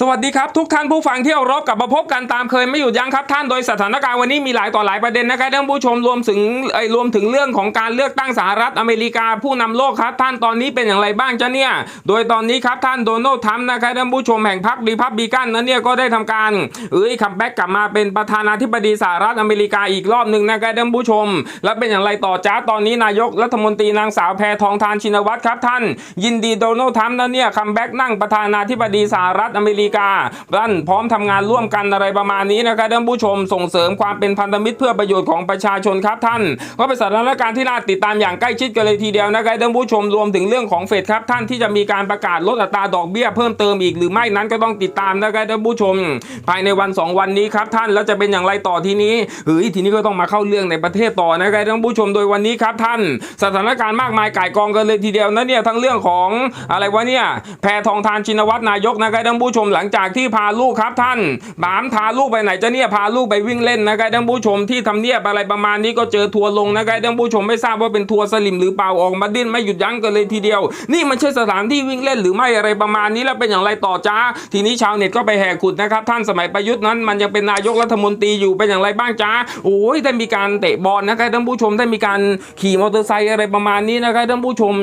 สวัสดีครับ ทุกท่านผู้ฟังที่เคารพกลับมาพบกันตามเคยไม่หยุดยั้งครับท่านโดยสถานการณ์วันนี้มีหลายต่อหลายประเด็นนะครับท่านผู้ชมรวมถึงไอ้รวมถึงเรื่องของการเลือกตั้งสหรัฐอเมริกาผู้นำโลกครับท่านตอนนี้เป็นอย่างไรบ้างจ๊ะเนี่ยโดยตอนนี้ครับท่านโดนัลด์ทรัมป์นะครับท่านผู้ชมแห่งพรรครีพับลิกันนั้นเนี่ยก็ได้ทำการเอ้ยคัมแบ็กกลับมาเป็นประธานาธิบดีสหรัฐอเมริกาอีกรอบหนึ่งนะครับท่านผู้ชม และเป็นอย่างไรต่อจ้าตอนนี้นายกรัฐมนตรีนางสาวแพทองทานชินวัตรครับท่าน ยินดีโดนัลด์ทรัมป์นั้นเนี่ยคัมแบ็กนั่งประธานาธิบดีสหรัฐอเมริกาท่านพร้อมทำงานร่วมกันอะไรประมาณนี้นะครับท่านผู้ชมส่งเสริมความเป็นพันธมิตรเพื่อประโยชน์ของประชาชนครับท่านก็เป็นสถานการณ์ที่น่าติดตามอย่างใกล้ชิดกันเลยทีเดียวนะครับท่านผู้ชมรวมถึงเรื่องของเฟดครับท่านที่จะมีการประกาศลดอัตราดอกเบี้ยเพิ่มเติมอีกหรือไม่นั้นก็ต้องติดตามนะครับท่านผู้ชม ภายในวันสองวันนี้ครับท่านแล้วจะเป็นอย่างไรต่อทีนี้เฮ้ยทีนี้ก็ต้องมาเข้าเรื่องในประเทศต่อนะครับท่านผู้ชมโดยวันนี้ครับท่าน สถานการณ์มากมายก่ายกองกันเลยทีเดียวนะเนี่ยทั้งเรื่องของอะไรวะเนี่ยแพทองทานชินวัตรนายกนะครับท่านผู้ชมหลังจากที่พาลูกครับท่านบามพาลูกไปไหนจะเนี่ยพาลูกไปวิ่งเล่นนะครับท่านผู้ชมที่ทำเนียบอะไรประมาณนี้ก็เจอทัวร์ลงนะครับท่านผู้ชมไม่ทราบว่าเป็นทัวร์สลิมหรือเปล่าออกมาดิ้นไม่หยุดยั้งกันเลยทีเดียว นี่มันใช่สถานที่วิ่งเล่นหรือไม่อะไรประมาณนี้แล้วเป็นอย่างไรต่อจ้า ทีนี้ชาวเน็ตก็ไปแห่ขุดนะครับท่านสมัยประยุทธ์นั้น มันยังเป็นนายกรัฐมนตรีอยู่เป็นอย่างไรบ้างจ้าโอ้ยได้มีการเตะบอลนะครับท่านผู้ชมได้มีการขี่มอเตอร์ไซค์อะไรประมาณนี้นะครับท่านผู้ชม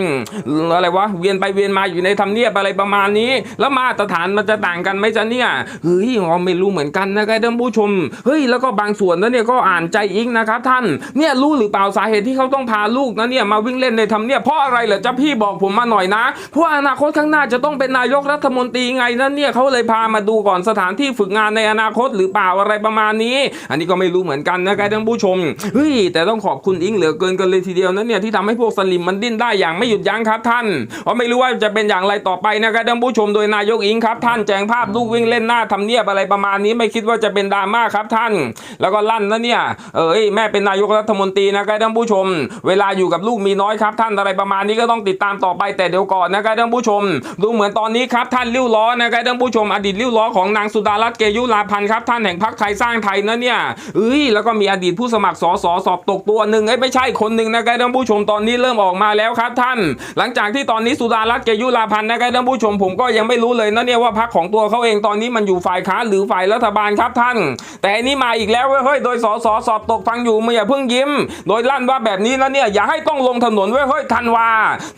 อะไรวะเวียนไปเวียนมาอยู่ในทำเนียบอะไรประมาณนี้ แล้วมาตรฐานมันจะต่างกันไหมจ๊ะเนี่ยเฮ้ยเราไม่รู้เหมือนกันนะครับท่านผู้ชมเฮ้ยแล้วก็บางส่วนนั้นเนี่ยก็อ่านใจอิงนะครับท่านเนี่ยรู้หรือเปล่าสาเหตุที่เขาต้องพาลูกนั้นเนี่ยมาวิ่งเล่นในทำเนียบเพราะอะไรเหรอจ๊ะพี่บอกผมมาหน่อยนะเพราะอนาคตข้างหน้าจะต้องเป็นนายกรัฐมนตรีไงนั่นเนี่ยเขาเลยพามาดูก่อนสถานที่ฝึกงานในอนาคตหรือเปล่าอะไรประมาณนี้ อันนี้ก็ไม่รู้เหมือนกันนะครับท่านผู้ชมเฮ้ยแต่ต้องขอบคุณอิงเหลือเกินกันเลยทีเดียวนั้นเนี่ยที่ทำให้พวกสลิมมันดิ้นได้อย่างไม่หยุดยั้งครับท่านเพราะไม่รู้ว่าจะเป็นอย่างไรต่อไปนะครับท่านผู้ชมโดยนายกอิงครับท่านแจงภาพลูกวิ่งเล่นหน้าทำเนียบอะไรประมาณนี้ไม่คิดว่าจะเป็นดราม่าครับท่าน แล้วก็ลั่นนะเนี่ยเอ้ยแม่เป็นนายกรัฐมนตรีนะครับท่านผู้ชม เวลาอยู่กับลูกมีน้อยครับท่านอะไรประมาณนี้ก็ต้องติดตามต่อไปแต่เดี๋ยวก่อนนะครับท่านผู้ชม ดูเหมือนตอนนี้ครับท่านลิ้วล้อนะครับท่านผู้ชม อดีตลิ้วล้อของนางสุดารัตน์เกยุราพันธ์ครับท่านแห่งพรรคไทยสร้างไทยนะเนี่ยเอ้ยแล้วก็มีอดีตผู้สมัครสสสอบตกตัวหนึ่งเอ้ยไม่ใช่คนหนึ่งนะครับท่านผู้ชมตอนนี้เริ่มออกมาแล้วครับท่าน หลังจากที่ตอนนี้สุดารัตน์เกยุราพันธ์นะครับท่านผู้ชมผมก็ยังไม่รู้เลยนะเนี่ยว่าพรรคของตัวัวเขาเองตอนนี้มันอยู่ฝ่ายค้านหรือฝ่ายรัฐบาลครับท่าน แต่อันนี้มาอีกแล้วเฮ้ยโดยสสสอบตกฟังอยู่มึงอย่าเพิ่งยิ้ม โดยลั่นว่าแบบนี้นะเนี่ยอย่าให้ต้องลงถนนเว้ยเฮ้ยธันวา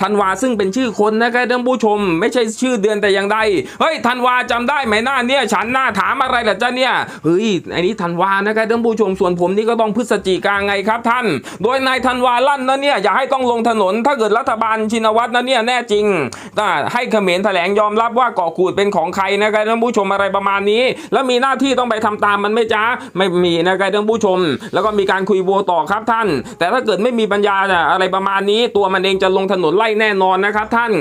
ธันวาซึ่งเป็นชื่อคนนะครับท่านผู้ชม ไม่ใช่ชื่อเดือนแต่อย่างใดเฮ้ยธันวาจำได้ไหมหน้าเนี่ยฉันหน้าถามอะไรล่ะจ๊ะเนี่ยเฮ้ยอันนี้ธันวานะครับท่านผู้ชมส่วนผมนี่ก็ต้องพฤศจิกาไงครับท่าน โดยนายธันวาลั่นนะเนี่ยอย่าให้ต้องลงถนนถ้าเกิดรัฐบาลชินวัตรนะเนี่ยแน่จริงให้เขมรแถลงยอมรับว่าเกาะกูดเป็นของใครนะครับท่านผู้ชมอะไรประมาณนี้ แล้วมีหน้าที่ต้องไปทำตามมันไหม่จ้าไม่มีนะครับท่านผู้ชม แล้วก็มีการคุยโวต่อครับท่าน แต่ถ้าเกิดไม่มีปัญญาอะไรประมาณนี้ ตัวมันเองจะลงถนนไล่แน่นอนนะครับท่าน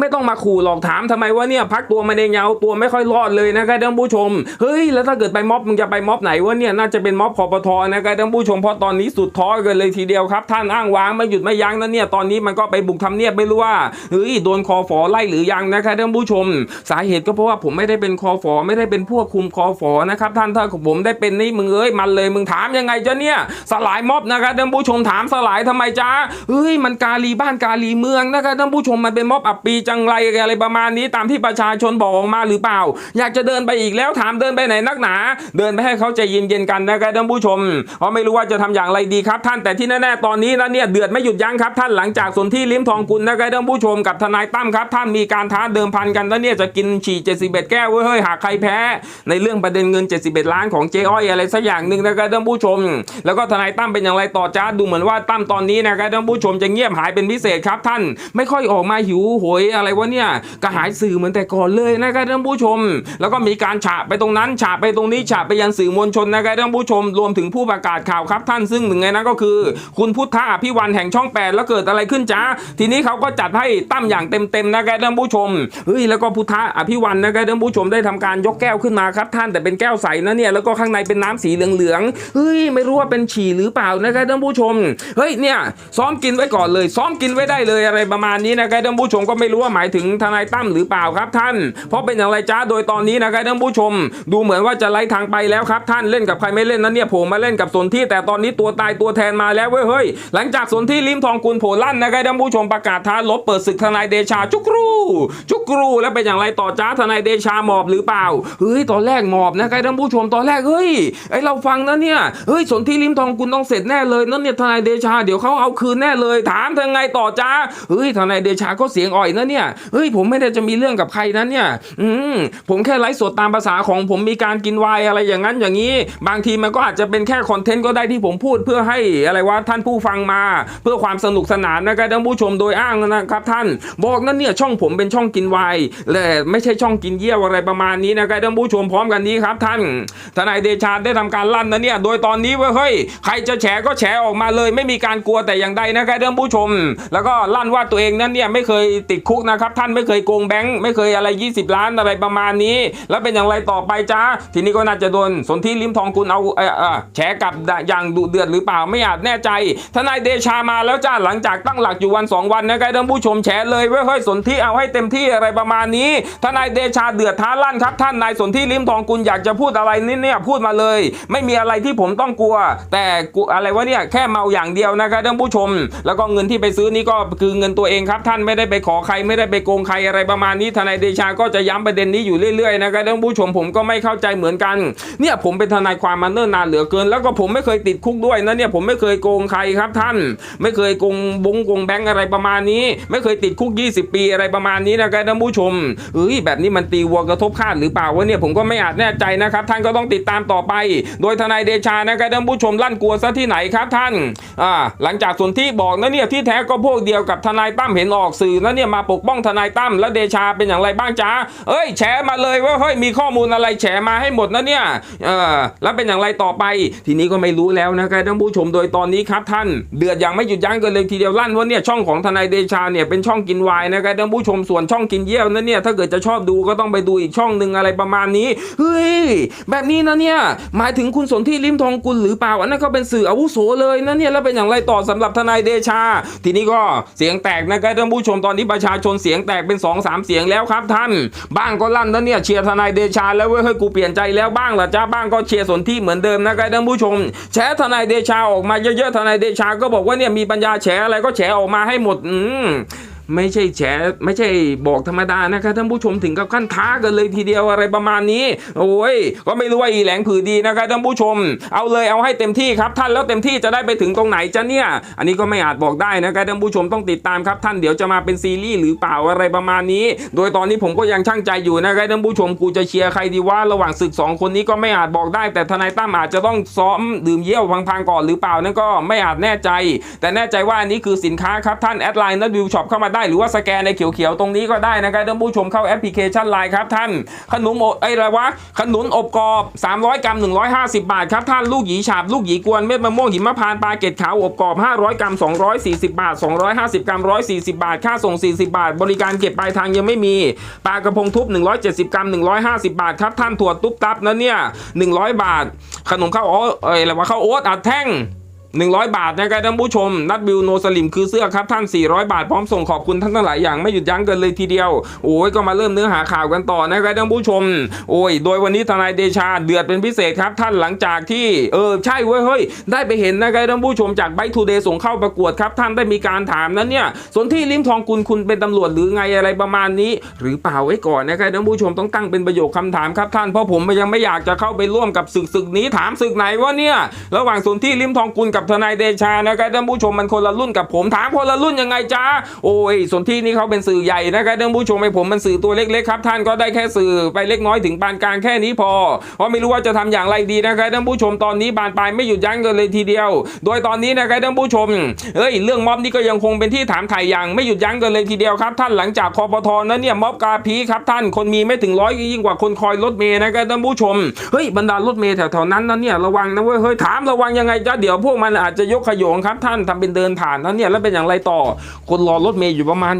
ไม่ต้องมาขู่หลอกถามทำไมว่าเนี่ยพักตัวมันเองยาวตัวไม่ค่อยรอดเลยนะครับท่านผู้ชมเฮ้ยแล้วถ้าเกิดไปม็อบมึงจะไปม็อบไหนวะเนี่ยน่าจะเป็นม็อบคอปทนะครับท่านผู้ชมเพราะตอนนี้สุดท้อกันเลยทีเดียวครับ ท่านอ้างว้างไม่หยุดไม่ยั้งนะเนี่ยตอนนี้มันก็ไปบุกทำเนียบไม่รู้ว่าเฮ้ยโดนคอฝอไล่หรือยังนะครับท่านผู้ชม สาเหตุก็เพราะว่าผมไม่ได้เป็นคอฝอไม่ได้เป็นพวกคุมคอฝอนะครับท่านถ้าผมได้เป็นนี่มึงเอ้ยมันเลยมึงถามยังไงจ๊ะเนี่ยสลายม็อบนะครับท่านผู้ชมถามสลายทำไมจ้าเฮ้ยมันกาลีบ้านกาลีเมืองนะครับท่านผู้ชมมันเป็นม็อบอับปีจังไรอะไรประมาณนี้ตามที่ประชาชนบอกออกมาหรือเปล่า อยากจะเดินไปอีกแล้วถามเดินไปไหนนักหนา เดินไปให้เขาใจเย็นๆกันนะครับท่านผู้ชมเพราะไม่รู้ว่าจะทำอย่างไรดีครับ ท่านแต่ที่แน่ๆตอนนี้นะเนี่ยเดือดไม่หยุดยั้งครับท่านหลังจากสนที่ลิ้มทองกุลนะครับท่านผู้ชมกับทนายตั้มครับท่านมีการท้าเดิมพันกันแล้วเนี่ยจะกินฉี่71แก้วเว้เฮ้ยหากใครแพ้ ในเรื่องประเด็นเงิน 71 ล้านของเจ๊อ้อยอะไรสักอย่างหนึ่งนะครับท่านผู้ชม แล้วก็ทนายตั้มเป็นอย่างไรต่อจ้าดูเหมือนว่าตั้มตอนนี้นะครับท่านผู้ชมจะเงียบหายเป็นพิเศษครับท่าน ไม่ค่อยออกมาหิวโหยอะไรวะเนี่ยกระหายสื่อเหมือนแต่ก่อนเลยนะครับท่านผู้ชม แล้วก็มีการฉะไปตรงนั้นฉะไปตรงนี้ฉะไปยันสื่อมวลชนนะครับท่านผู้ชมรวมถึงผู้ประกาศข่าวครับท่านซึ่งหนึ่งในนั้นก็คือ คุณพุทธะอภิวันแห่งช่องแปดแล้วเกิดอะไรขึ้นจ้าทีนี้เขาก็จัดให้ตั้มอย่างเต็มๆนะครับท่านผู้ชมเฮ้ยแล้วก็พุทธะอภิวันนะครับท่านผู้ชมได้ทำการยกแก้วขึ้นมาครับท่านแต่เป็นแก้วใสนะเนี่ยแล้วก็ข้างในเป็นน้ำสีเหลืองๆเฮ้ยไม่รู้ว่าเป็นฉี่หรือเปล่านะครับท่านผู้ชมเฮ้ยเนี่ยซ้อมกินไว้ก่อนเลย ซ้อมกินไว้ได้เลยอะไรประมาณนี้นะครับท่านผู้ชมก็ไม่รู้ว่าหมายถึงทนายตั้มหรือเปล่าครับท่าน เพราะเป็นอย่างไรจ้าโดยตอนนี้นะครับท่านผู้ชม ดูเหมือนว่าจะไล่ทางไปแล้วครับท่านเล่นกับใครไม่เล่นนั้นเนี่ยโผลมาเล่นกับสนที่แต่ตอนนี้ตัวตายตัวแทนมาแล้วเว้ยเฮ้ยหลังจากสนที่ลิมทองกุลโผล่ลั่นนะครับท่านผู้ชมประกาศท้าลบเปิดศึกทนายเดชาจุกรู จุกรูแล้วเป็นอย่างไรต่อจ้าทนายเดชาหมอบหรือเปล่าเฮ้ยตอนแรกหมอบนะครับท่านผู้ชมตอนแรกเฮ้ยไอเราฟังนะเนี่ยเฮ้ยสนธิริมทองกุลต้องเสร็จแน่เลยนั่นเนี่ยทนายเดชาเดี๋ยวเขาเอาคืนแน่เลย ถามเธอไงต่อจ้าเฮ้ยทนายเดชาก็เสียงอ่อยนะเนี่ยเฮ้ยผมไม่ได้จะมีเรื่องกับใครนั้นเนี่ยอืมผมแค่ไลฟ์สดตามภาษาของผมมีการกินวน์อะไรอย่างนั้นอย่างนี้ บางทีมันก็อาจจะเป็นแค่คอนเทนต์ก็ได้ที่ผมพูดเพื่อให้อะไรว่าท่านผู้ฟังมา เพื่อความสนุกสนานนะครับท่านผู้ชมโดยอ้างนะครับท่าน บอกนั่นเนี่ยช่องผมเป็นช่องกินวน์และไม่ใช่ช่องกินเยี่ยวอะไรประมาณนี้นะครับท่านผู้ชมพร้อมกันนี้ครับท่านทนายเดชาได้ทำการลั่นนะเนี่ยโดยตอนนี้ว้ยเฮ้ยใครจะแฉก็แฉออกมาเลย ไม่มีการกลัวแต่อย่างใดนะครับท่านผู้ชม แล้วก็ลั่นว่าตัวเองนั้นเนี่ยไม่เคยติดคุกนะครับท่านไม่เคยโกงแบงค์ไม่เคยอะไร 20 ล้านอะไรประมาณนี้ แล้วเป็นอย่างไรต่อไปจ้าทีนี้ก็น่าจะโดนสนธิลิมทองกุลเอาเออแฉกับอย่างดุเดือดหรือเปล่าไม่อาจแน่ใจทนายเดชามาแล้วจ้าหลังจากตั้งหลักอยู่วันสองวันนะครับท่านผู้ชมแฉเลยเว้ยเฮ้ยสนธิเอาให้เต็มที่อะไรประมาณนี้ทนายเดชาเดือดท้าลั่นครับท่านนายสนธิลิมทองกุลอยากจะพูดอะไรนี่เนี่ยพูดมาเลย ไม่มีอะไรที่ผมต้องกลัว แต่อะไรวะเนี่ยแค่เมาอย่างเดียวนะครับท่านผู้ชม แล้วก็เงินที่ไปซื้อนี่ก็คือเงินตัวเองครับท่านไม่ได้ไปขอใครไม่ได้ไปโกงใครอะไรประมาณนี้ทนายเดชาก็จะย้ำประเด็นนี้อยู่เรื่อยๆนะครับท่านผู้ชมผมก็ไม่เข้าใจเหมือนกัน เนี่ยผมเป็นทนายความมาเนิ่นนานเหลือเกิน แล้วก็ผมไม่เคยติดคุกด้วยนะเนี่ยผมไม่เคยโกงใครครับท่าน ไม่เคยโกงบงโกงแบงก์อะไรประมาณนี้ ไม่เคยติดคุก 20 ปีอะไรประมาณนี้นะครับท่านผู้ชมเอ้ยแบบนี้มันตีวัวกระทบคาดหรือเปล่าวะเนี่ยผมก็ไม่อาจแน่ใจนะครับ ท่านก็ต้องติดตามต่อไป โดยทนายเดชานะครับท่านผู้ชมลั่นกลัวซะที่ไหนครับท่านอ่าหลังจากส่วนที่บอกนะเนี่ยที่แท้ก็พวกเดียวกับทนายตั้มเห็นออกสื่อนะเนี่ยมาปกป้องทนายตั้มและเดชาเป็นอย่างไรบ้างจ้าเอ้ยแฉมาเลยว่าเฮ้ยมีข้อมูลอะไรแฉมาให้หมดนะเนี่ยเออแล้วเป็นอย่างไรต่อไป ทีนี้ก็ไม่รู้แล้วนะครับท่านผู้ชมโดยตอนนี้ครับท่าน เดือดอย่างไม่หยุดยั้งกันเลยทีเดียวลั่นว่าเนี่ยช่องของทนายเดชาเนี่ยเป็นช่องกินวายนะครับท่านผู้ชมส่วนช่องกินเยี่ยวนั่นเนี่ยถ้าเกิดจะชอบดูก็ต้องไปดูอีกช่องหนึ่งอะไรประมาณนี้เฮ้ยแบบนี้นะเนี่ยหมายถึงคุณสนที่ลิมทองกุลหรือเปล่าอันนั้นก็เป็นสื่ออาวุโสเลยนะเนี่ยแล้วเป็นอย่างไรต่อสำหรับทนายเดชา ทีนี้ก็เสียงแตกนะครับท่านผู้ชมตอนนี้ประชาชนเสียงแตกเป็น2อสามเสียงแล้วครับท่าน บ้างก็ลั่นนะเนี่ยเชียร์ทนายเดชาแล้วเว้ยเฮ้ยกูเปลี่ยนใจแล้วบ้างล่ะจ้าบ้างก็เชียร์สนที่เหมือนเดิมนะครับท่านผู้ชมแฉทนายเดชาออกมาเยอะๆทนายเดชาก็บอกว่าเนี่ยมีปัญญาแฉอะไรก็แฉออกมาให้หมดอืม ไม่ใช่แฉไม่ใช่บอกธรรมดานะครับท่านผู้ชมถึงกับขั้นท้ากันเลยทีเดียวอะไรประมาณนี้ โอ้ยก็ไม่รู้ว่าอีแหลงผือดีนะครับท่านผู้ชม เอาเลยเอาให้เต็มที่ครับท่านแล้วเต็มที่จะได้ไปถึงตรงไหนจะเนี่ย อันนี้ก็ไม่อาจบอกได้นะครับท่านผู้ชมต้องติดตามครับ ท่านเดี๋ยวจะมาเป็นซีรีส์หรือเปล่าอะไรประมาณนี้ โดยตอนนี้ผมก็ยังช่างใจอยู่นะครับท่านผู้ชมกูจะเชียร์ใครดีว่าระหว่างศึกสองคนนี้ก็ไม่อาจบอกได้ แต่ทนายตั้มอาจจะต้องซ้อมดื่มเยี่ยวพังๆก่อนหรือเปล่านั่นก็ไม่อาจแน่ใจ แต่แน่ใจว่าอันนี้คือสินค้าครับท่านแอดไลน์นัดวิวช็อปเข้ามาได้ได้หรือว่าสแกนในเขียวๆตรงนี้ก็ได้นะครับท่านผู้ชมเข้าแอปพลิเคชันไลน์ครับท่านขนมอบไอ้อะไรวะขนุนอบกรอบ 300 กรัม 150 บาทครับท่านลูกหยีฉาบลูกหยีกวนเม็ดมะม่วงหิมพานต์ปลาเกตขาวอบกรอบ 500 กรัม 240 บาท 250 กรัม 140 บาท ค่าส่ง 40 บาท บริการเก็บปลายทางยังไม่มีปลากระพงทุบ 170 กรัม 150 บาทครับท่านถั่วตุ๊บตับนะเนี่ย 100 บาท ขนมข้าวโอ๊ตเอ้ยอะไรวะข้าวโอ๊ตอัดแท่ง 100 บาทนะครับท่านผู้ชม นัดบิวโนสลิมคือเสื้อครับท่าน 400 บาทพร้อมส่งขอบคุณท่านทั้งหลายอย่างไม่หยุดยั้งกันเลยทีเดียว โอ้ยก็มาเริ่มเนื้อหาข่าวกันต่อนะครับท่านผู้ชม โอ้ย โดยวันนี้ทนายเดชาเดือดเป็นพิเศษครับท่านหลังจากที่เออใช่เว้ยเฮ้ยได้ไปเห็นนะครับท่านผู้ชมจากไบทูเดย์ส่งเข้าประกวดครับท่านได้มีการถามนั้นเนี่ยสนที่ลิมทองคุณคุณเป็นตำรวจหรือไงอะไรประมาณนี้ หรือเปล่าไว้ก่อนนะครับท่านผู้ชมต้องตั้งเป็นประโยคคำถามครับท่านเพราะผมยังไม่อยากจะเข้าไปร่วมกับศึกศึกนี้ถามศึกไหนวะเนี่ยระหว่างสนที่ลิมทองกุลกับทนายเดชานะครับท่านผู้ชมมันคนละรุ่นกับผมถามคนละรุ่นยังไงจ้าโอ้ยส่วนที่นี่เขาเป็นสื่อใหญ่นะครับท่านผู้ชมไอ้ผมมันสื่อตัวเล็กๆครับท่านก็ได้แค่สื่อไปเล็กน้อยถึงปานกลางแค่นี้พอ เพราะไม่รู้ว่าจะทำอย่างไรดีนะครับท่านผู้ชมตอนนี้บานปลายไม่หยุดยั้งกันเลยทีเดียว โดยตอนนี้นะครับท่านผู้ชมเอ้ยเรื่องม็อบนี่ก็ยังคงเป็นที่ถามถ่ายอย่างไม่หยุดยั้งกันเลยทีเดียวครับท่านหลังจากคอปทนั้นเนี่ยม็อบกาพีครับท่านคนมีไม่ถึงร้อยยิ่งกว่าคนคอยรถเมย์นะครับท่านผู้ชมเฮ้ยบรรดารถเมย์แถวๆนั้นนั้นเนี่ยระวังนะเว้ยเฮ้ยถามระวังยังไงจ้าเดี๋ยวพวกมันอาจจะยกขยงครับท่านทำเป็นเดินผ่านนั้นเนี่ยแล้วเป็นอย่างไรต่อ คนรอรถเมย์อยู่ประมาณ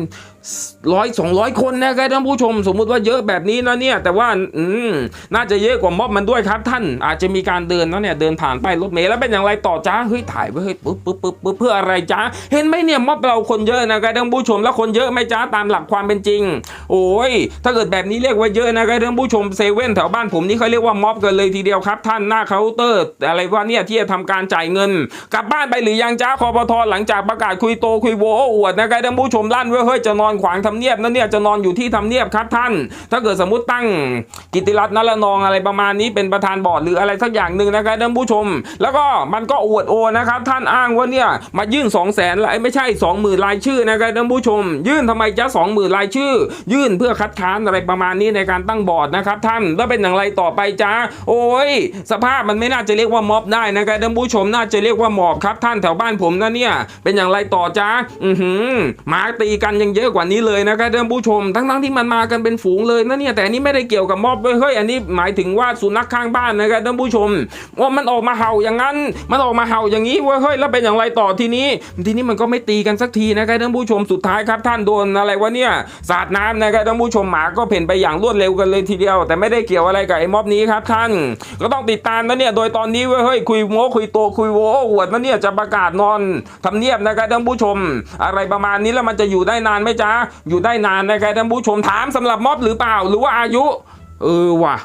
ร้อยสองร้อยคนนะครับท่านผู้ชม สมมุติว่าเยอะแบบนี้นะเนี่ย แต่ว่าอืมน่าจะเยอะกว่าม็อบมันด้วยครับท่านอาจจะมีการเดินนะเนี่ยเดินผ่านไปรถเมล์แล้วเป็นอย่างไรต่อจ้าเฮ้ยถ่ายไว้เฮ้ยปึ๊บปึ๊บปึ๊บปึ๊บเพื่ออะไรจ้าเห็นไหมเนี่ยม็อบเราคนเยอะนะครับท่านผู้ชมแล้วคนเยอะไหมจ้าตามหลักความเป็นจริง โอ้ยถ้าเกิดแบบนี้เรียกว่าเยอะนะครับท่านผู้ชมเซเว่นแถวบ้านผมนี่เขาเรียกว่าม็อบกันเลยทีเดียวครับ ท่านหน้าเคาน์เตอร์ อะไรว่าเนี่ยที่จะทำการจ่ายเงิน กลับบ้านไปหรือยังจ้าคอปทหลังจากประกาศคุยโตคุยโวอวดนะครับท่านผู้ชมลั่นไว้เฮ้ยจะนอนอนขวางทำเนียบนั่นเนี่ยจะนอนอยู่ที่ทำเนียบครับท่าน ถ้าเกิดสมมติตั้งกิติรัตน์นรนองอะไรประมาณนี้เป็นประธานบอร์ดหรืออะไรสักอย่างหนึ่งนะครับท่านผู้ชม แล้วก็มันก็อวดโอนะครับท่านอ้างว่าเนี่ยมายื่น2 0 0แสนละไม่ใช่ 20,000รายชื่อนะครับท่านผู้ชม ยื่นทำไมจะ20,000รายชื่อ ยื่นเพื่อคัดค้านอะไรประมาณนี้ในการตั้งบอร์ดนะครับท่านแล้วเป็นอย่างไรต่อไปจ้าโอ้ยสภาพมันไม่น่าจะเรียกว่าม็อบได้นะครับท่านผู้ชมน่าจะเรียกว่าหมอบครับท่านแถวบ้านผมนะเนี่ยเป็นอย่างไรต่อจ้าอือหือมาตีกันยังเยอะกว่านี้เลยนะครับท่านผู้ชม ทั้งๆที่มันมากันเป็นฝูงเลยนะเนี่ยแต่อันนี้ไม่ได้เกี่ยวกับมอบเว้ยเฮ้ยอันนี้หมายถึงว่าสุนัขข้างบ้านนะครับท่านผู้ชมว่ามันออกมาเห่าอย่างนั้น มันออกมาเห่าอย่างนี้เว้ยเฮ้ยแล้วเป็นอย่างไรต่อทีนี้ ทีนี้มันก็ไม่ตีกันสักทีนะครับท่านผู้ชมสุดท้ายครับ ท่านโดนอะไรวะเนี่ยสาดน้ำนะครับท่านผู้ชมหมาก็เพ่นไปอย่างรวดเร็วกันเลยทีเดียว แต่ไม่ได้เกี่ยวอะไรกับไอ้ม็อบนี้ครับท่าน ก็ต้องติดตามนะเนี่ยโดยตอนนี้เว้ยเฮ้ยคุยโม้คุยโตคุยโวโอ้อวดนะเนี่ยจะประกาศนอนทำเนียบนะครับท่านผู้ชม อะไรประมาณนี้แล้วมันจะอยู่ได้นานไหมจ๊ะอยู่ได้นานนะครับท่านผู้ชมถามสำหรับม็อบหรือเปล่า หรือว่าอายุ เออว่ะ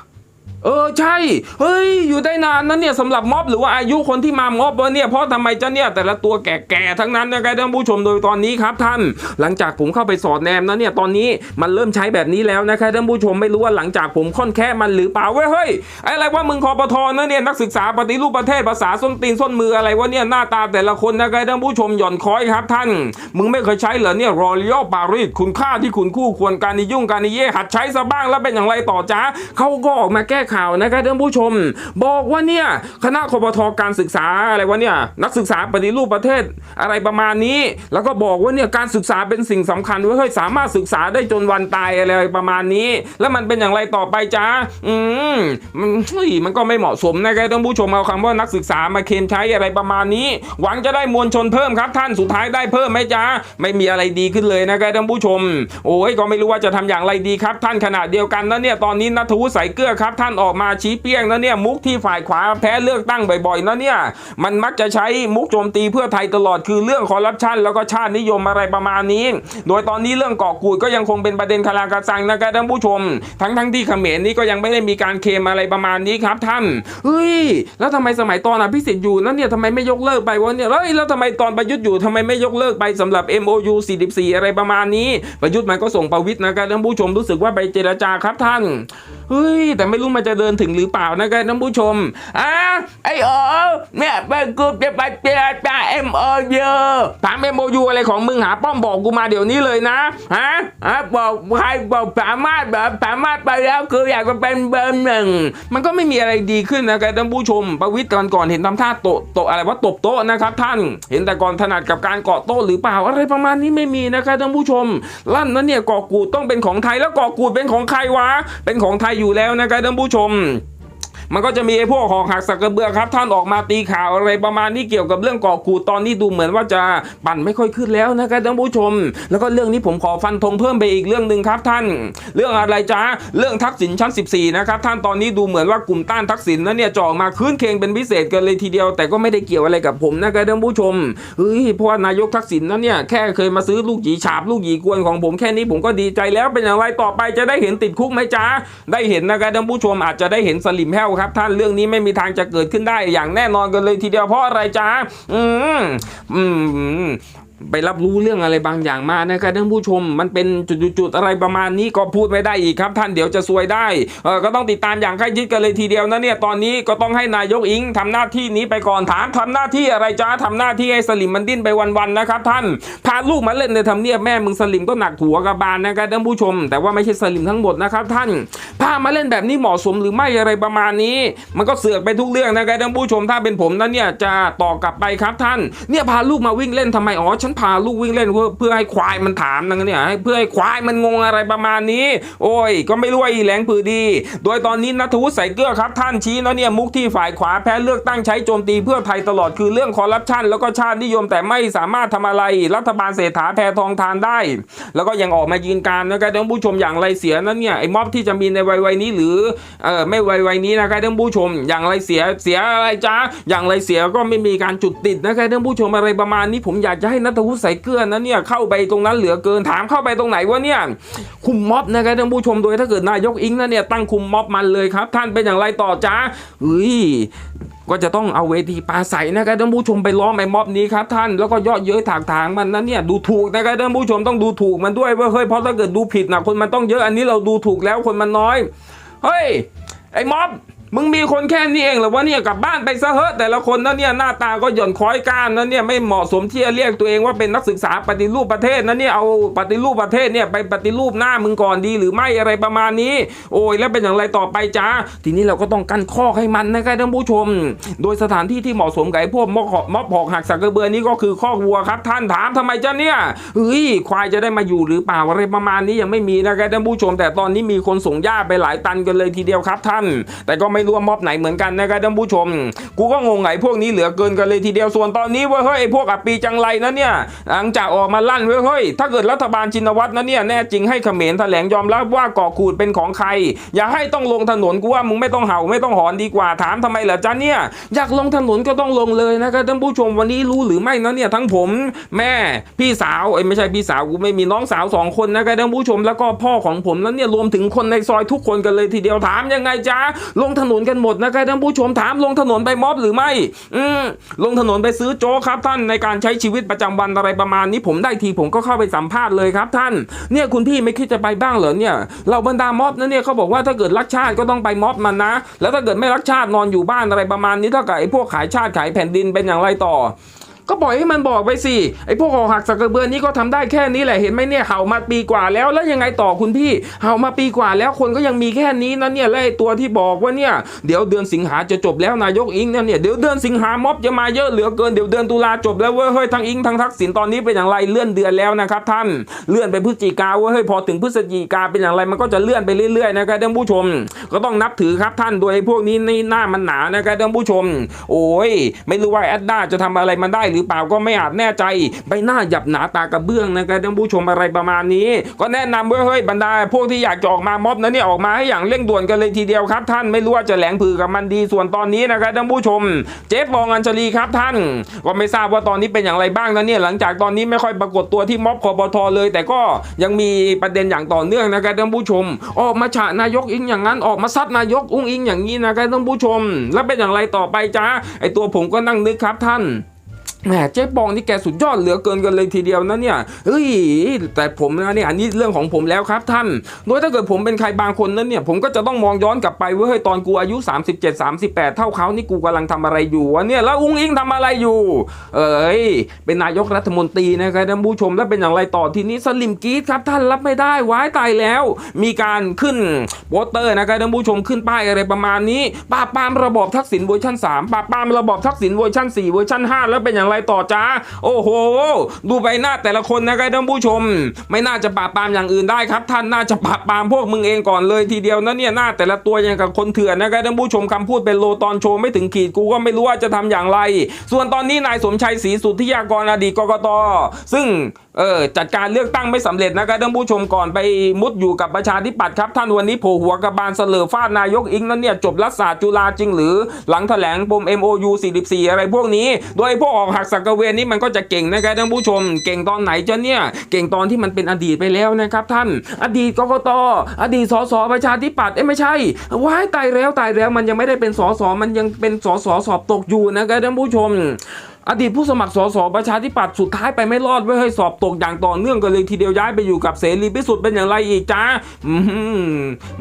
เออใช่ เฮ้ย อยู่ได้นานนะเนี่ยสำหรับม็อบหรือว่าอายุคนที่มาม็อบวะเนี่ยเพราะทำไมจะเนี่ยแต่ละตัวแก่ๆทั้งนั้นนะครับท่านผู้ชมโดยตอนนี้ครับท่าน หลังจากผมเข้าไปสอดแนมนะเนี่ยตอนนี้มันเริ่มใช้แบบนี้แล้วนะครับท่านผู้ชมไม่รู้ว่าหลังจากผมค่อนแค่มันหรือเปล่าเว้ยเฮ้ยอะไรว่ามึงคอปทอนะเนี่ยนักศึกษาปฏิรูปประเทศภาษาส้นตีนส้นมืออะไรวะเนี่ยหน้าตาแต่ละคนนะครับท่านผู้ชมหย่อนคอยครับท่าน มึงไม่เคยใช้เหรอเนี่ยรอริโอปารีสคุณค่าที่คุณคู่ควรการนิยุ่งการนิเย่หัดใช้ซะบ้างแล้วเป็นอย่างไรต่อจ้าเขาก็ออกมาแก้ข่าวนะครับท่านผู้ชม บอกว่าเนี่ยคณะคปทการศึกษาอะไรวะเนี่ยนักศึกษาปฏิรูปประเทศอะไรประมาณนี้ แล้วก็บอกว่าเนี่ยการศึกษาเป็นสิ่งสำคัญเว้ยเฮ้ยสามารถศึกษาได้จนวันตายอะไรประมาณนี้ แล้วมันเป็นอย่างไรต่อไปจ้าอืมมันเฮ้ยมันก็ไม่เหมาะสมนะครับท่านผู้ชมเอาคำว่านักศึกษามาเค็มใช้อะไรประมาณนี้ หวังจะได้มวลชนเพิ่มครับ ท่านสุดท้ายได้เพิ่มไหมจ้าไม่มีอะไรดีขึ้นเลยนะครับท่านผู้ชม โอ้ยก็ไม่รู้ว่าจะทำอย่างไรดีครับ ท่านขณะเดียวกันนะเนี่ยตอนนี้นัทวุฒิใส่เกลือครับท่านออกมาชี้เปี้ยงนะเนี่ยมุกที่ฝ่ายขวาแพ้เลือกตั้งบ่อยๆนะเนี่ยมันมักจะใช้มุกโจมตีเพื่อไทยตลอดคือเรื่องคอร์รัปชันแล้วก็ชาตินิยมอะไรประมาณนี้ โดยตอนนี้เรื่องเกาะกูดก็ยังคงเป็นประเด็นคารากระซังนะครับท่านผู้ชม ทั้งทั้งที่เขมรนี่ก็ยังไม่ได้มีการเคลมอะไรประมาณนี้ครับท่านเฮ้ยแล้วทำไมสมัยตอนอภิสิทธิ์อยู่นั่นเนี่ยทำไมไม่ยกเลิกไปวะเนี่ยเฮ้ยแล้วทำไมตอนประยุทธ์อยู่ทำไมไม่ยกเลิกไปสำหรับ MOU 44 อะไรประมาณนี้ ประยุทธ์มันก็ส่งประวิทย์นะครับท่านผู้ชมรู้สึกว่าไปเจรจาครับท่าน เฮ้ย แต่ไม่รู้มันจะเดินถึงหรือเปล่านะครับท่านผู้ชมอะไอเออเนี่ยไปกูจะไปเจรจา MOU ถาม MOU อยูอะไรของมึงหาป้อมบอกกูมาเดี๋ยวนี้เลยนะฮะฮะบอกใครบอกสามารถแบบสามารถไปแล้วคืออยากจะเป็นเบอร์หนึ่งมันก็ไม่มีอะไรดีขึ้นนะครับท่านผู้ชม ประวิตรก่อนก่อนเห็นทำท่าโตโตอะไรว่าตบโต๊ะนะครับท่านเห็นแต่ก่อนถนัดกับการเกาะโต๊ะหรือเปล่าอะไรประมาณนี้ไม่มีนะครับท่านผู้ชมลั่นนั้นเนี่ยเกาะกูดต้องเป็นของไทยแล้วเกาะกูดเป็นของใครวะเป็นของไทยอยู่แล้วนะครับท่านผู้ชม มันก็จะมีไอ้พวกหอกหักสักกระเบือครับ ท่านออกมาตีข่าวอะไรประมาณนี้เกี่ยวกับเรื่องเกาะกูดตอนนี้ดูเหมือนว่าจะปั่นไม่ค่อยขึ้นแล้วนะครับท่านผู้ชม แล้วก็เรื่องนี้ผมขอฟันธงเพิ่มไปอีกเรื่องหนึ่งครับท่าน เรื่องอะไรจ้าเรื่องทักษิณชั้น 14 นะครับท่านตอนนี้ดูเหมือนว่ากลุ่มต้านทักษิณนั้นเนี่ยจะอมาคืนเคงเป็นพิเศษกันเลยทีเดียว แต่ก็ไม่ได้เกี่ยวอะไรกับผมนะครับท่านผู้ชมเฮ้ยเพราะว่านายกทักษิณนั้นเนี่ยแค่เคยมาซื้อลูกหยีฉาบลูกหยีกวนของผมแค่นี้ผมก็ดีใจแล้วเป็นอย่างไรต่อไปจะได้เห็นติดคุกไหมจ้าได้เห็นนะครับท่านผู้ชมอาจจะได้เห็นสลิมแห้วครับ ท่านเรื่องนี้ไม่มีทางจะเกิดขึ้นได้อย่างแน่นอนกันเลยทีเดียวเพราะอะไรจ้าอืมอืม ไปรับรู้เรื่องอะไรบางอย่างมานะครับท่านผู้ชม มันเป็นจุดๆอะไรประมาณนี้ก็พูดไม่ได้อีกครับ ท่านเดี๋ยวจะซวยได้เออก็ต้องติดตามอย่างใกล้ชิดกันเลยทีเดียวนะเนี่ยตอนนี้ก็ต้องให้นายกอิงทำหน้าที่นี้ไปก่อนถามทำหน้าที่อะไรจ้าทำหน้าที่ให้สลิมมันดิ้นไปวันๆนะครับ ท่านพาลูกมาเล่นในทำเนียบแม่มึงสลิมก็หนักหัวกระบาลนะครับท่านผู้ชม แต่ว่าไม่ใช่สลิมทั้งหมดนะครับ ท่านพามาเล่นแบบนี้เหมาะสมหรือไม่อะไรประมาณนี้ มันก็เสือกไปทุกเรื่องนะครับท่านผู้ชมถ้าเป็นผมนะเนี่ยจะต่อกลับไปครับท่านเนี่ยพาลูกมาวิ่งเล่นทำไมอ๋อฉันพาลูกวิ่งเล่นเพื่อเพื่อให้ควายมันถามนะเนี่ยเพื่อให้ควายมันงงอะไรประมาณนี้ โอ้ย ก็ไม่รู้ว่าอีแหลงผือดี โดยตอนนี้นัทวุฒิใส่เกลือครับท่านชี้นะเนี่ยมุกที่ฝ่ายขวาแพ้เลือกตั้งใช้โจมตีเพื่อไทยตลอดคือเรื่องคอร์รัปชันแล้วก็ชาตินิยมแต่ไม่สามารถทำอะไร รัฐบาลเศรษฐาแพทองทานได้ แล้วก็ยังออกมายืนการนะครับท่านผู้ชมอย่างไรเสียนั้นเนี่ยไอ้ม็อบที่จะมีในวัยวัยนี้หรือเออไม่วัยวัยนี้นะครับท่านผู้ชมอย่างไรเสียเสียอะไรจ้าอย่างไรเสียก็ไม่มีการจุดติดนะครับท่านผู้ชมอะไรประมาณนี้ผมอยากจะให้นัทวุฒิใส่เกลือนั้นเนี่ยเข้าไปตรงนั้นเหลือเกินถามเข้าไปตรงไหนวะเนี่ยคุมม็อบนะครับท่านผู้ชมโดยถ้าเกิดนายกอิงนะเนี่ยตั้งคุมม็อบมันเลยครับ ท่านเป็นอย่างไรต่อจ้าเฮ้ยก็จะต้องเอาเวทีปราศัยนะครับท่านผู้ชมไปล้อมไอ้ม็อบนี้ครับท่านแล้วก็เยาะเย้ยถากถางมันนั้นเนี่ยดูถูกนะครับท่านผู้ชมต้องดูถูกมันด้วยว่าเฮ้ยเพราะถ้าเกิดดูผิดนะคนมันต้องเยอะอันนี้เราดูถูกแล้วคนมันน้อยเฮ้ยไอ้ม็อบ มึงมีคนแค่นี้เองเหรอวะเนี่ยกลับบ้านไปซะเถอะแต่ละคนนะเนี่ยหน้าตาก็หย่อนคล้อยก้านนะเนี่ยไม่เหมาะสมที่จะเรียกตัวเองว่าเป็นนักศึกษาปฏิรูปประเทศนะเนี่ยเอาปฏิรูปประเทศเนี่ยไปปฏิรูปหน้ามึงก่อนดีหรือไม่อะไรประมาณนี้ โอ้ยแล้วเป็นอย่างไรต่อไปจ้าทีนี้เราก็ต้องกันข้อให้มันนะครับท่านผู้ชม โดยสถานที่ที่เหมาะสมกับไอ้พวกม็อบม็อบหอกหักสักกระเบือนี้ก็คือข้อวัวครับ ท่านถามทำไมจ้าเนี่ยเฮ้ยควายจะได้มาอยู่หรือเปล่าอะไรประมาณนี้ยังไม่มีนะครับท่านผู้ชม แต่ตอนนี้มีคนส่งหญ้าไปหลายตันกันเลยทีเดียวครับท่าน แต่ก็ไม่รู้ว่ามอบไหนเหมือนกันนะครับท่านผู้ชม กูก็งงไงพวกนี้เหลือเกินกันเลยทีเดียวส่วนตอนนี้ว้ยเฮ้ยไอพวกอัปปีจังไรนะเนี่ยหลังจากออกมาลั่นว้ยเฮ้ยถ้าเกิดรัฐบาลชินวัตรนะเนี่ยแน่จริงให้เขมรแถลงยอมรับว่าเกาะกูดเป็นของใคร อย่าให้ต้องลงถนนกูว่ามึงไม่ต้องเห่าไม่ต้องหอนดีกว่าถามทำไมเหรอจ๊ะเนี่ยอยากลงถนนก็ต้องลงเลยนะครับท่านผู้ชมวันนี้รู้หรือไม่นะเนี่ยทั้งผมแม่พี่สาวเอ้ไม่ใช่พี่สาวกูไม่มีน้องสาวสองคนนะครับท่านผู้ชมแล้วก็พ่อของผมนั้นเนี่ยรวมถึงคนในซอยทุกคนกันเลยทีเดียวถามยังไงจ๊ะลงถนนกันหมดนะครับท่านผู้ชมถามลงถนนไปม็อบหรือไม่ อืมลงถนนไปซื้อโจ๊กครับท่านในการใช้ชีวิตประจำวันอะไรประมาณนี้ผมได้ทีผมก็เข้าไปสัมภาษณ์เลยครับท่าน เนี่ยคุณพี่ไม่คิดจะไปบ้างเหรอเนี่ย เราบรรดาม็อบนะเนี่ยเขาบอกว่าถ้าเกิดรักชาติก็ต้องไปม็อบมันนะ แล้วถ้าเกิดไม่รักชาตินอนอยู่บ้านอะไรประมาณนี้เท่ากับไอ้พวกขายชาติขายแผ่นดินเป็นอย่างไรต่อ ก็ปล่อยให้มันบอกไปสิไอ้พวกคอหักสักกระเบือนี้ก็ทำได้แค่นี้แหละเห็นไหมเนี่ยเห่ามาปีกว่าแล้วแล้วยังไงต่อคุณพี่เห่ามาปีกว่าแล้วคนก็ยังมีแค่นี้นะเนี่ยแล้วไอ้ตัวที่บอกว่าเนี่ยเดี๋ยวเดือนสิงหาจะจบแล้วนายกอิงเนี่ยเนี่ยเดี๋ยวเดือนสิงหาม็อบจะมาเยอะเหลือเกินเดี๋ยวเดือนตุลาจบแล้วเว้ยเฮ้ยทั้งอิงทั้งทักษิณตอนนี้เป็นอย่างไรเลื่อนเดือนแล้วนะครับท่านเลื่อนไปพฤศจิกาเว้ยเฮ้ยพอถึงพฤศจิกาเป็นอย่างไรมันก็จะเลื่อนไปเรื่อยๆนะครับท่านผู้ชม ก็ต้องนับถือครับท่านโดยไอ้พวกนี้ในหน้ามันหนานะครับท่านผู้ชม โอ้ยไม่รู้ว่าแอดด้าจะทำอะไรมันได้หรือเปล่าก็ไม่อาจแน่ใจ ใบหน้าหยับหนาตากระเบื้องนะครับท่านผู้ชมอะไรประมาณนี้ ก็แนะนำเว้ยเฮ้ยบรรดาพวกที่อยากจะออกมาม็อบนั้นเนี่ยออกมาให้อย่างเร่งด่วนกันเลยทีเดียวครับ ท่านไม่รู้ว่าจะแหลงผือกับมันดีส่วนตอนนี้นะครับท่านผู้ชม เจ๊ฟองอัญชลีครับท่าน ก็ไม่ทราบว่าตอนนี้เป็นอย่างไรบ้างนะเนี่ยหลังจากตอนนี้ไม่ค่อยปรากฏตัวที่ม็อบคอปทเลย แต่ก็ยังมีประเด็นอย่างต่อเนื่องนะครับท่านผู้ชม ออกมาฉะนายกอิงอย่างนั้นออกมาซัดนายกอุ้งอิงอย่างนี้นะครับท่านผู้ชม แล้วเป็นอย่างไรต่อไปจ้าไอตัวผมก็นั่งนึกครับท่าน แหมเจ๊ปองนี่แกสุดยอดเหลือเกินกันเลยทีเดียวนะเนี่ยเฮ้ยแต่ผมนะเนี่ยอันนี้เรื่องของผมแล้วครับท่าน โดยถ้าเกิดผมเป็นใครบางคนนั้นเนี่ย ผมก็จะต้องมองย้อนกลับไปว่าเฮ้ยตอนกูอายุ 37 38 เท่าเขานี่กูกำลังทำอะไรอยู่วะเนี่ยแล้วอุ้งอิงทำอะไรอยู่ เอ้ยเป็นนายกรัฐมนตรีนะครับท่านผู้ชมแล้วเป็นอย่างไรต่อทีนี้สลิมกีดครับท่านรับไม่ได้ว้ายตายแล้ว มีการขึ้นโปสเตอร์นะครับท่านผู้ชมขึ้นป้ายอะไรประมาณนี้ปราบปรามระบอบทักษิณเวอร์ชัน3ปราบปรามระบอบทักษิณเวอร์ชัน4เวอร์ชัน5แล้วเป็นอย่างไรต่อจ้าโอ้โห ดูใบหน้าแต่ละคนนะครับท่านผู้ชม ไม่น่าจะปราบปรามอย่างอื่นได้ครับ ท่านน่าจะปราบปรามพวกมึงเองก่อนเลยทีเดียวนะเนี่ยหน้าแต่ละตัวอย่างกับคนเถื่อนนะครับท่านผู้ชมคำพูดเป็นโลตอนโชว์ไม่ถึงขีดกูก็ไม่รู้ว่าจะทำอย่างไร ส่วนตอนนี้นายสมชัยศรีสุทธิยากรอดีตกกตซึ่งเออจัดการเลือกตั้งไม่สำเร็จนะครับท่านผู้ชมก่อนไปมุดอยู่กับประชาธิปัตย์ครับ ท่านวันนี้โผหัวกระบาลเสลอฟาดนายกอิงนั้นเนี่ยจบรัฐศาสตร์จุฬาจริงหรือ หลังแถลงปม MOU 44 อะไรพวกนี้ โดยพวกออกหักสักกเวนนี่มันก็จะเก่งนะครับท่านผู้ชม เก่งตอนไหนจะเนี่ย เก่งตอนที่มันเป็นอดีตไปแล้วนะครับท่าน อดีตกกตอดีตสสประชาธิปัตย์เอ้ไม่ใช่ว้ายตายแล้วตายแล้วมันยังไม่ได้เป็นสสมันยังเป็นสสสอบตกอยู่นะครับท่านผู้ชม อดีตผู้สมัครสสประชาธิปัตย์สุดท้ายไปไม่รอดเว้ยให้สอบตกอย่างต่อเนื่องกันเลยทีเดียวย้ายไปอยู่กับเสรีพิสุทธิ์เป็นอย่างไรอีกจ้า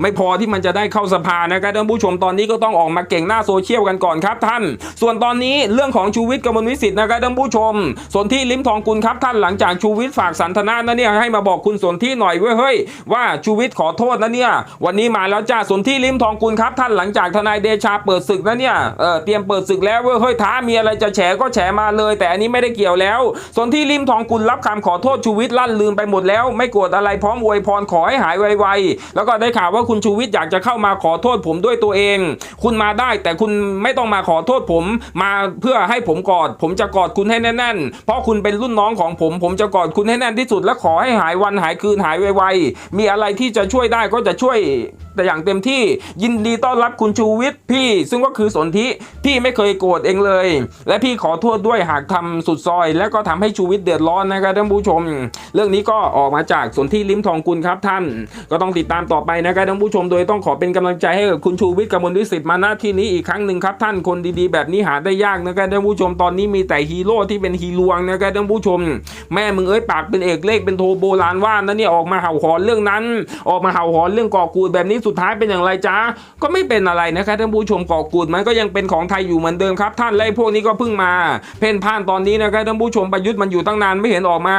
ไม่พอที่มันจะได้เข้าสภานะครับท่านผู้ชมตอนนี้ก็ต้องออกมาเก่งหน้าโซเชียลกันก่อนครับท่าน ส่วนตอนนี้เรื่องของชูวิทย์กมลวิสิทธิ์นะครับท่านผู้ชมส่วนที่ลิ้มทองกุลครับท่านหลังจากชูวิทย์ฝากสันทนานะเนี่ยให้มาบอกคุณสนที่หน่อยเว้ยเฮ้ยว่าชูวิทย์ขอโทษนะเนี่ย วันนี้มาแล้วจ้าสนที่ลิ้มทองกุลครับท่านหลังจากทนายเดชาเปิดศึกนะเนี่ยเออเตรียมเปิดศึกแล้วเว้ยเฮ้ยท้ามีอะไรจะแฉก็แฉมาเลย แต่อันนี้ไม่ได้เกี่ยวแล้ว ส่วนที่ริมทองกุลรับคำขอโทษชูวิทย์ลั่นลืมไปหมดแล้ว ไม่โกรธอะไรพร้อมอวยพรขอให้หายไวๆแล้วก็ได้ข่าวว่าคุณชูวิทย์อยากจะเข้ามาขอโทษผมด้วยตัวเอง คุณมาได้แต่คุณไม่ต้องมาขอโทษผม มาเพื่อให้ผมกอด ผมจะกอดคุณให้แน่นๆ เพราะคุณเป็นรุ่นน้องของผม ผมจะกอดคุณให้แน่นที่สุด และขอให้หายวันหายคืนหายไวๆมีอะไรที่จะช่วยได้ก็จะช่วยแต่อย่างเต็มที่ยินดีต้อนรับคุณชูวิทย์พี่ ซึ่งก็คือสนธิพี่ไม่เคยโกรธเองเลย และพี่ขอโทษด้วยหากทำสุดซอย และก็ทำให้ชูวิทย์เดือดร้อนนะครับท่านผู้ชม เรื่องนี้ก็ออกมาจากสนธิลิ้มทองกุลครับท่าน ก็ต้องติดตามต่อไปนะครับท่านผู้ชม โดยต้องขอเป็นกำลังใจให้กับคุณชูวิทย์กมลวิสิทธิ์มาณที่นี้อีกครั้งหนึ่งครับท่านคนดีๆ แบบนี้หาได้ยากนะครับท่านผู้ชมตอนนี้มีแต่ฮีโร่ที่เป็นฮีลวงนะครับท่านผู้ชม แม่มึงเอ้ยปากเป็นเอกเลขเป็นโทโบราณว่านั่นนี่ออกมาเห่าหอนเรื่องนั้น ออกมาเห่าหอนเรื่องก่อกูดแบบนี้สุดท้ายเป็นอย่างไรจ้าก็ไม่เป็นอะไรนะครับท่านผู้ชมก่อกูดมันก็ยังเป็นของไทยอยู่เหมือนเดิมครับ ท่านและพวกนี้ก็เพิ่งมาเพ่นพ่านตอนนี้นะครับท่านผู้ชมประยุทธ์มันอยู่ตั้งนานไม่เห็นออกมา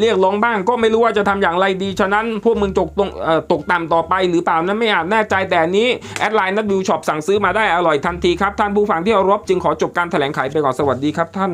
เรียกร้องบ้างก็ไม่รู้ว่าจะทำอย่างไรดี ฉะนั้นพวกมึงตกตรงตกต่ำต่อไปหรือเปล่านั้นไม่อาจแน่ใจแต่นี้แอดไลน์นัดวิวช็อปสั่งซื้อมาได้อร่อยทันทีครับท่านผู้ฟังที่เคารพจึงขอจบการแถลงไขไปก่อนสวัสดีครับท่าน